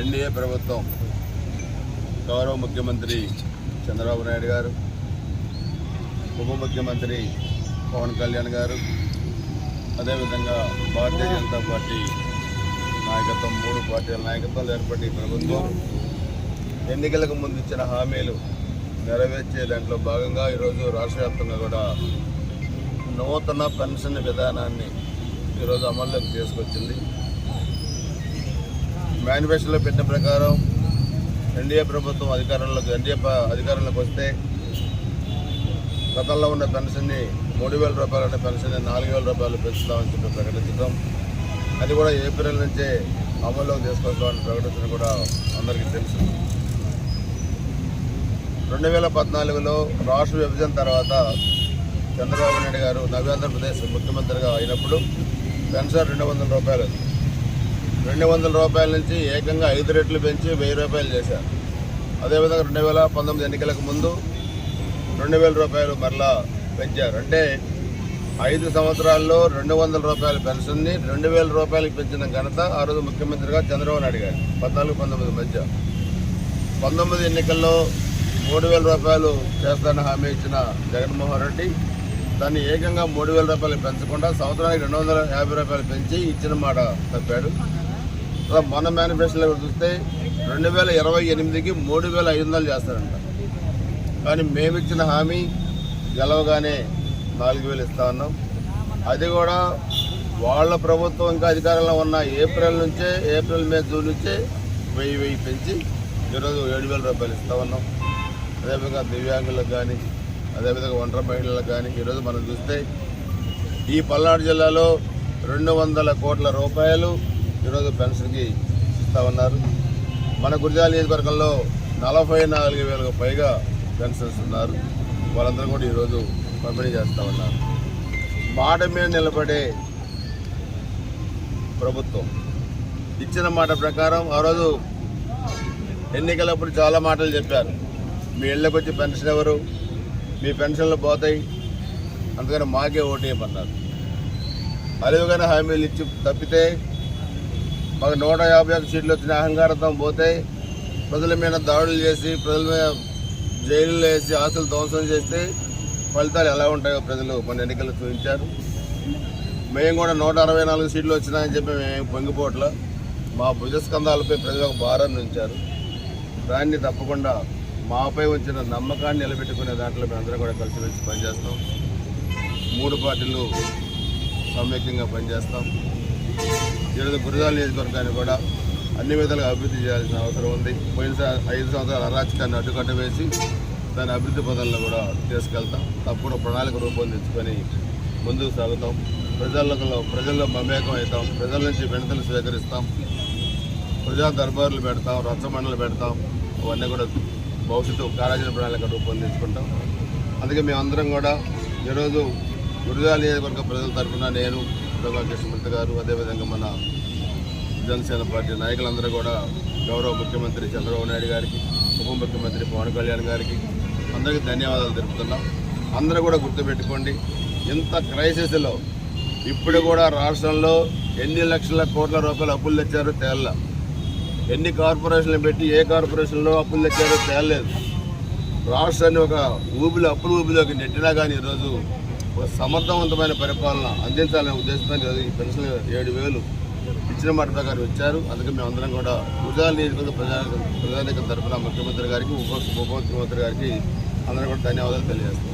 NDA ప్రభుత్వం గౌరవ ముఖ్యమంత్రి చంద్రబాబు నాయుడు గారు ఉప ముఖ్యమంత్రి పవన్ కళ్యాణ్ గారు అదేవిధంగా భారతీయ జనతా పార్టీ నాయకత్వం మూడు పార్టీల నాయకత్వం ఏర్పడి ప్రభుత్వం ఎన్నికలకు ముందు ఇచ్చిన హామీలు నెరవేర్చే దాంట్లో భాగంగా ఈరోజు రాష్ట్ర వ్యాప్తంగా కూడా నూతన పెన్షన్ విధానాన్ని ఈరోజు అమల్లోకి తీసుకొచ్చింది. మేనిఫెస్టోలో పెట్టిన ప్రకారం ఎన్డీఏ ప్రభుత్వం అధికారంలోకి ఎన్డీఏ అధికారంలోకి వస్తే గతంలో ఉన్న పెన్షన్ని మూడు వేల రూపాయలు ఉన్న పెన్షన్ని నాలుగు వేల రూపాయలు పెంచుతామని చెప్పి ప్రకటించడం. అది కూడా ఏప్రిల్ నుంచే అమల్లోకి తీసుకొస్తామని ప్రకటించడం కూడా అందరికీ తెలుసు. రెండు వేల పద్నాలుగులో రాష్ట్ర విభజన తర్వాత చంద్రబాబు నాయుడు గారు నవ్యాంధ్రప్రదేశ్ ముఖ్యమంత్రిగా అయినప్పుడు పెన్షన్ రెండు వందల రూపాయలు రెండు వందల రూపాయల నుంచి ఏకంగా ఐదు రెట్లు పెంచి వెయ్యి రూపాయలు చేశారు. అదేవిధంగా రెండు వేల పంతొమ్మిది ఎన్నికలకు ముందు రెండు వేల రూపాయలు మరలా పెంచారు. అంటే ఐదు సంవత్సరాల్లో రెండు వందల రూపాయల పెన్షన్ని రెండు వేల రూపాయలకు పెంచిన ఘనత ఆ రోజు ముఖ్యమంత్రిగా చంద్రబాబు నాయుడు గారు పద్నాలుగు పంతొమ్మిది మధ్య. పంతొమ్మిది ఎన్నికల్లో మూడు వేల రూపాయలు చేస్తానని హామీ ఇచ్చిన జగన్మోహన్ రెడ్డి దాన్ని ఏకంగా మూడు వేల రూపాయలు పెంచకుండా సంవత్సరానికి రెండు వందల యాభై రూపాయలు పెంచి ఇచ్చిన మాట తప్పాడు. మన మేనిఫెస్టోలో చూస్తే రెండు వేల ఇరవై ఎనిమిదికి మూడు వేల ఐదు వందలు చేస్తారంట. కానీ మేమిచ్చిన హామీ గెలవగానే నాలుగు వేలు ఇస్తా ఉన్నాం. అది కూడా వాళ్ళ ప్రభుత్వం ఇంకా అధికారంలో ఉన్న ఏప్రిల్ నుంచే ఏప్రిల్ మే జూన్ నుంచే వెయ్యి వెయ్యి పెంచి ఈరోజు ఏడు వేల రూపాయలు ఇస్తా ఉన్నాం. అదేవిధంగా దివ్యాంగులకు కానీ అదేవిధంగా ఒంటరి మహిళలకు కానీ ఈరోజు మనం చూస్తే ఈ పల్నాడు జిల్లాలో రెండు వందల కోట్ల రూపాయలు ఈరోజు పెన్షన్కి ఇస్తా ఉన్నారు. మన గురిజాల నియోజకవర్గంలో నలభై నాలుగు వేలకు పైగా పెన్షన్స్ ఉన్నారు. వాళ్ళందరూ కూడా ఈరోజు పంపిణీ చేస్తూ ఉన్నారు. మాట మీద నిలబడే ప్రభుత్వం ఇచ్చిన మాట ప్రకారం ఆ రోజు ఎన్నికలప్పుడు చాలా మాటలు చెప్పారు. మీ ఇళ్ళకి వచ్చి పెన్షన్ ఎవరు? మీ పెన్షన్లు పోతాయి. అందుకని మాకే ఓటేయమన్నారు అలివిగానే హామీలు ఇచ్చి తప్పితే మాకు నూట యాభై ఒక్క సీట్లు వచ్చిన అహంకారంతో పోతే ప్రజల మీద దాడులు చేసి ప్రజల మీద జైలులో వేసి ఆస్తులు ధ్వంసం చేస్తే ఫలితాలు ఎలా ఉంటాయో ప్రజలు మన ఎన్నికలు చూపించారు. మేము కూడా నూట అరవై నాలుగు సీట్లు వచ్చినాయని చెప్పి మేము పొంగిపోట్ల. మా భుజస్కంధాలపై ప్రజలు ఒక భారాన్ని ఉంచారు. దాన్ని తప్పకుండా మాపై ఉంచిన నమ్మకాన్ని నిలబెట్టుకునే దాంట్లో మేమందరం కూడా కలిసి వచ్చి పనిచేస్తాం. మూడు పార్టీలు సమైక్యంగా పనిచేస్తాం. ఈరోజు గురజాల నియోజకవర్గాన్ని కూడా అన్ని విధాలుగా అభివృద్ధి చేయాల్సిన అవసరం ఉంది. పోయిన ఐదు సంవత్సరాల అరాచకాన్ని అడ్డుకట్ట వేసి దాని అభివృద్ధి పదంలో కూడా తీసుకెళ్తాం. తప్పుడు ప్రణాళిక రూపొందించుకొని ముందుకు సాగుతాం. ప్రజల్లో ప్రజల్లో మమేకం అవుతాం. ప్రజల నుంచి వినతులు స్వీకరిస్తాం ప్రజా దర్బార్లు పెడతాం రచ్చమండలు పెడతాం. అవన్నీ కూడా భవిష్యత్తు కార్యాచరణ ప్రణాళిక రూపొందించుకుంటాం. అందుకే మేమందరం కూడా ఈరోజు గురుజాల నియోజకవర్గ ప్రజల తరఫున నేను ప్రభా కృష్ణమూర్తి గారు అదేవిధంగా మన జనసేన పార్టీ నాయకులందరూ కూడా గౌరవ ముఖ్యమంత్రి చంద్రబాబు నాయుడు గారికి ఉప ముఖ్యమంత్రి పవన్ కళ్యాణ్ గారికి అందరికీ ధన్యవాదాలు తెలుపుతున్నాం. అందరూ కూడా గుర్తుపెట్టుకోండి ఇంత క్రైసిస్లో ఇప్పుడు కూడా రాష్ట్రంలో ఎన్ని లక్షల కోట్ల రూపాయలు అప్పులు తెచ్చారో తేళ్ళ ఎన్ని కార్పొరేషన్లు పెట్టి ఏ కార్పొరేషన్లో అప్పులు తెచ్చారో తేలలేదు. రాష్ట్రాన్ని ఒక ఊబిలో అప్పుల ఊబిలోకి నెట్టినా కానీ ఈరోజు సమర్థవంతమైన పరిపాలన అందించాలనే ఉద్దేశంతో ఈ పెన్షన్ ఏడు వేలు ఇచ్చిన మాట ప్రకారం ఇచ్చారు. అందుకే మేమందరం కూడా గుజరాత్ నియోజకవర్గ ప్రజా ప్రజానీకం తరఫున ముఖ్యమంత్రి గారికి ఉప ఉప ముఖ్యమంత్రి గారికి అందరం కూడా ధన్యవాదాలు తెలియజేస్తాం